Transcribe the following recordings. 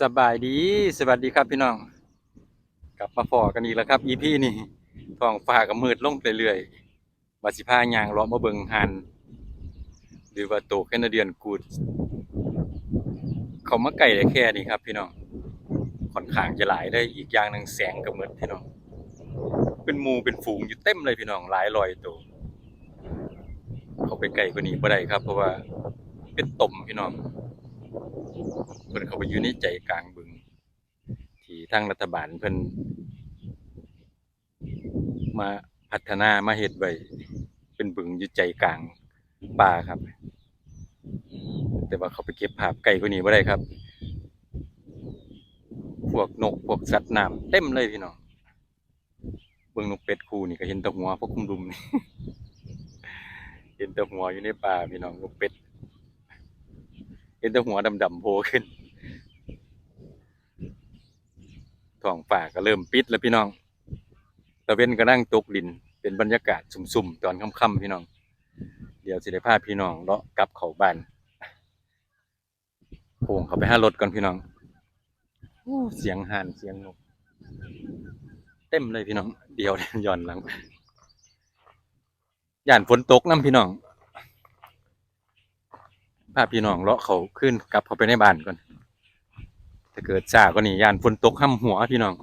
สบายดีสวัสดีครับพี่น้อง กลับมาพอกันอีกแล้วครับ EP นี่ท้องฟ้าก็มืดลงเรื่อยๆว่าสิพายางลาะมาเบิงหันหรือว่าโตแคนาเดียนกูด เขามาไก่ได้แค่นี้ครับพี่น้องค่อนข้างจะหลายได้อีกอย่างหนึ่งแสงก็มืดพี่น้อง เป็นมูเป็นฝูงอยู่เต็มเลยพี่น้องหลายร้อยตัวเขาไปไกลกว่านี้บ่ได้ครับ เพราะว่าเป็นต่มพี่น้อง เพิ่นเข้าไปอยู่ในใจกลางบึง ที่ทางรัฐบาลเพิ่นมาพัฒนามาเฮ็ดไว้เป็นบึงอยู่ใจกลางป่าครับ แต่ว่าเขาไปเก็บภาพไกลกว่านี้บ่ได้ครับ พวกนกพวกสัตว์น้ำเต็มเลยพี่น้องเบิ่งนกเป็ดคู่นี่ก็เห็นแต่หัวพวกคุมรุมนี่ เห็นแต่หัวอยู่ในป่าพี่น้องนกเป็ด เห็นแต่หัวดำๆโผล่ขึ้นท้องฟ้าก็เริ่มปิดแล้วพี่น้องตะเว้นก็นั่งตกลิน เป็นบรรยากาศสุ่มๆ ตอนค่ำๆพี่น้อง เดี๋ยวสิได้พาพี่น้องเลาะกลับเขาบ้านโป่งเขาไปห้ารถก่อนพี่น้องเสียงห่านเสียงนกเต็มเลยพี่น้อง เดี๋ยวย้อนหลังย่านฝนตกน้ำพี่น้อง พาพี่น้องเลาะเขาขึ้นกลับเขาไปในบ้านก่อนถ้าเกิดช้าก็นี่ยานฝนตกห้ำหัวพี่น้อง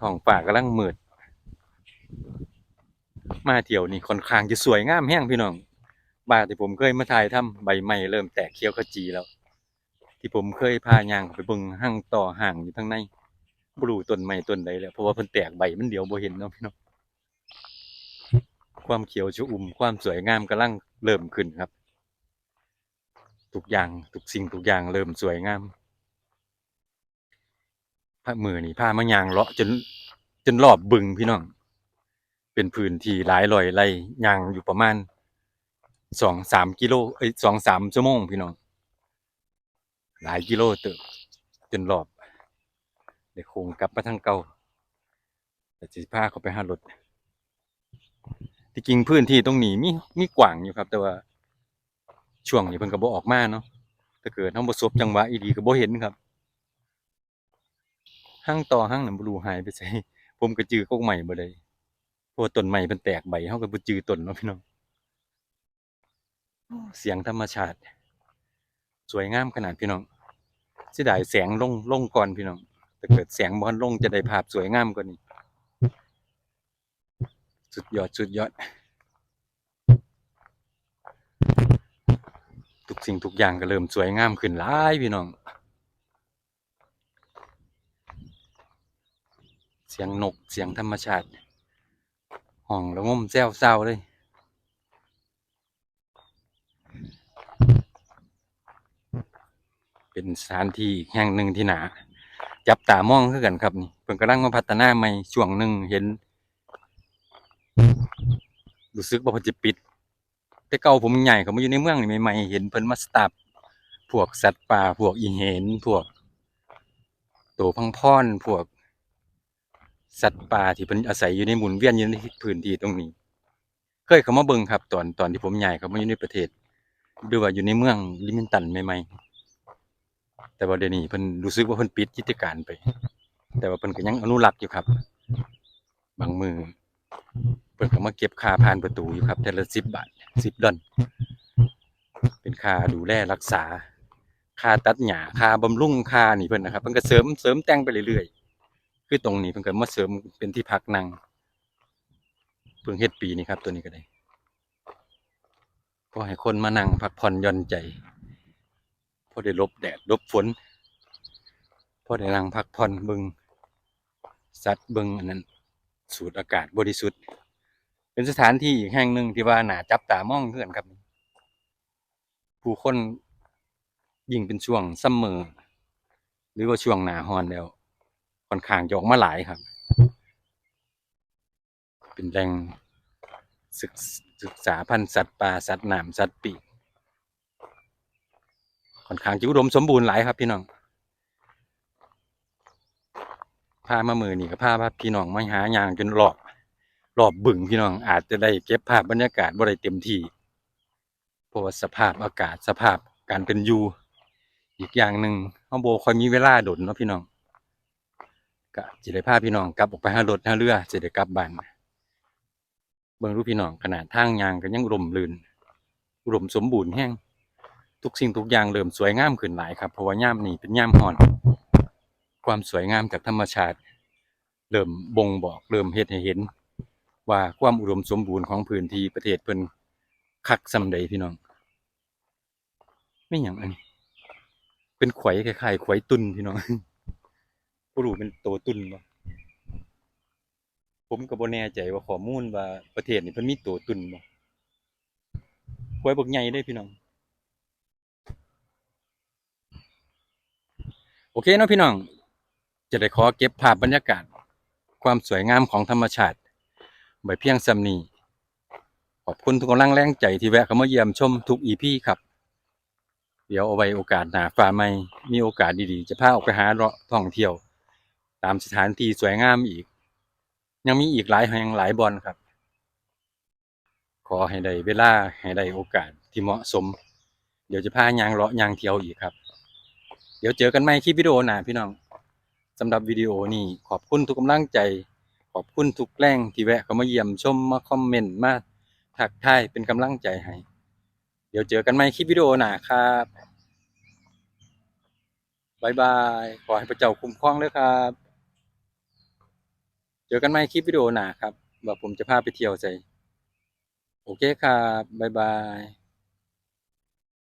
ท้องฟ้ากำลังมืด มาเที่ยวนี่ค่อนข้างจะสวยงามแห้งพี่น้องบ้านที่ผมเคยมาถ่ายทำใบไม้เริ่มแตกเขียวขจีแล้ว ที่ผมเคยพายางไปบิ่งห้างต่อห่างอยู่ทางในบรูต้นไม้ต้นใดแล้วเพราะว่าเพิ่นแตกใบมันเดียวบ่เห็นเนาะพี่น้องความเขียวชอุ่มความสวยงามกำลังเริ่มขึ้นครับ ทุกอย่างทุกสิ่งทุกอย่างเริ่มสวยงามพระมือนี่พามายางเลาะจนจนรอบบึงพี่น้อง เป็นพื้นที่หลายร้อยไร่ยางอยู่ประมาณสองสามกิโลเอ้ยสองสามชั่วโมงพี่น้อง หลายกิโลเติบจนรอบเดี๋ยวคงกลับมาทางเก่าแต่สิพาเขาไปหารถที่จริงพื้นที่ตรงนี้มีมีกว้างอยู่ครับ แต่ว่า ช่วงนี้เพิ่นก็บ่ออกมาเนาะถ้าเกิดเฮาบ่สบจังหวะอีดีก็บ่เห็นครับห้างต่อห้างนั้นบ่รู้หายไปไสผมก็จื้อกกใหม่บ่ได้เพราะว่าต้นใหม่เพิ่นแตกใบเฮาก็บ่จื้อต้นเนาะพี่น้องเสียงธรรมชาติ สวยงามขนาดพี่น้องเสียดายแสงลงลงก่อนพี่น้องถ้าเกิดแสงบ่ทันลงจะได้ภาพสวยงามกว่านี้ สุดยอด สุดยอด ทุก สิ่งทุกอย่างก็เริ่มสวยงามขึ้นหลายพี่น้อง เสียงนกเสียงธรรมชาติ ห้องระงมแซวเศร้าเลยเป็นสถานที่แห่งหนึ่งที่หนาจับตามองคือกันครับนี่เพิ่นกำลังมาพัฒนาใหม่ช่วงหนึ่งเห็น รู้สึกว่าเพิ่นจะปิด แต่เก่าผมใหญ่เขามาอยู่ในเมืองนี่ใหม่ๆเห็นเพิ่นมาสตาร์ฟพวกสัตว์ป่าพวกอีเห็นพวกโตพังพรพวก สัตว์ป่าที่เพิ่นอาศัยอยู่ในหมุนเวียนอยู่ในพื้นที่ตรงนี้ เคยเขามาเบิ่งครับ ตอนตอนที่ผมใหญ่เขามาอยู่ในประเทศหรือว่าอยู่ในเมืองลิมินตันใหม่ๆแต่ว่าเดี๋ยวนี้เพิ่นรู้สึกว่าเพิ่นปิดกิจการไป แต่ว่าเพิ่นก็ยังอนุรักษ์อยู่ครับ บางมือเพิ่นก็มาเก็บค่าผ่านประตูอยู่ครับแต่ละสิบบาท สิบดอลเป็นค่าดูแลรักษา ค่าตัดหญ้าค่าบำรุงค่านี่เพิ่นนะครับเพิ่นก็เสริมเสริมแต่งไปเรื่อยๆ คือตรงนี้เพิ่นก็มาเสริมเป็นที่พักนั่งเพิ่งเฮ็ดปีนี้ครับ ตัวนี้ก็ได้ก็ให้คนมานั่งพักผ่อนหย่อนใจพอได้ลบแดดลบฝนพอได้นั่งพักผ่อนเบิงสัตว์เบิงอันนั้นสูดอากาศบริสุทธิ์ เป็นสถานที่อีกแห่งหนึ่งที่ว่าหนาจับตามองเพื่อนครับ ผู้คนยิ่งเป็นช่วงซัมเมอร์หรือว่าช่วงหนาฮอนแล้วค่อนข้างจะออกมาหลายครับ เป็นแหล่งศึกศึกษาพันธุ์สัตว์ป่าสัตว์น้ำสัตว์ปีกค่อนข้างจะอุดมสมบูรณ์หลายครับพี่น้องพามามือนี่ก็พาพาพี่น้องมาหาอย่างจนรอบ รอบบึงพี่น้องอาจจะได้เก็บภาพบรรยากาศบ่ได้เต็มที่เพราะว่าสภาพอากาศสภาพการเป็นอยู่อีกอย่างหนึ่งเฮาบ่ค่อยมีเวลาโดนเนาะพี่น้องก็สิได้พาพี่น้องกลับออกไปหารถหาเรือสิได้กลับบ้านเบิ่งรูปพี่น้องขนาดทางยางก็ยังร่มรื่นอุดมสมบูรณ์แฮงทุกสิ่งทุกอย่างเริ่มสวยงามขึ้นหลายครับเพราะว่ายามนี้เป็นยามร้อน ความสวยงามจากธรรมชาติ เริ่มบ่งบอกเริ่มเฮ็ดให้เห็น ว่าความอุดมสมบูรณ์ของพื้นที่ประเทศเพิ่นคักส่ำใดพี่น้องไม่หยังอันนี้ เป็นไขวคล้ายๆไขวตุนพี่น้องบ่รู้เป็นโตตุนบ่ผมก็บ่แน่ใจว่าข้อมูลว่าประเทศนี้เพิ่นมีโตตุนบ่ไขวบักใหญ่เด้พี่น้องโอเคเนาะพี่น้อง จะได้ขอเก็บภาพบรรยากาศ ความสวยงามของธรรมชาติ ไว้เพียงส่ำนี้ขอบคุณทุกกำลังแรงใจที่แวะเข้ามาเยี่ยมชมทุกอีพีครับ เดี๋ยวเอาไว้โอกาสหนาฟ้าใหม่มีโอกาสดีๆ จะพาออกไปหาเลาะท่องเที่ยว ตามสถานที่สวยงามอีก ยังมีอีกหลายแห่งหลายบอนครับ ขอให้ได้เวลาให้ได้โอกาสที่เหมาะสม เดี๋ยวจะพายางเลาะยางเที่ยวอีกครับ เดี๋ยวเจอกันใหม่คลิปวิดีโอหน้าพี่น้องสำหรับวิดีโอนี้ขอบคุณทุกกำลังใจ อบคุณทุกแรงที่แวะเข้ามาเยี่ยมชมมาคอมเมนต์มาทักทายเป็นกำลังใจให้ เดี๋ยวเจอกันใหม่คลิปวิดีโอหน้าครับบายบาย ขอให้พระเจ้าคุ้มครองด้วยครับ เจอกันใหม่คลิปวิดีโอหน้าครับ ว่าผมจะพาไปเที่ยวใจ โอเคครับบายบาย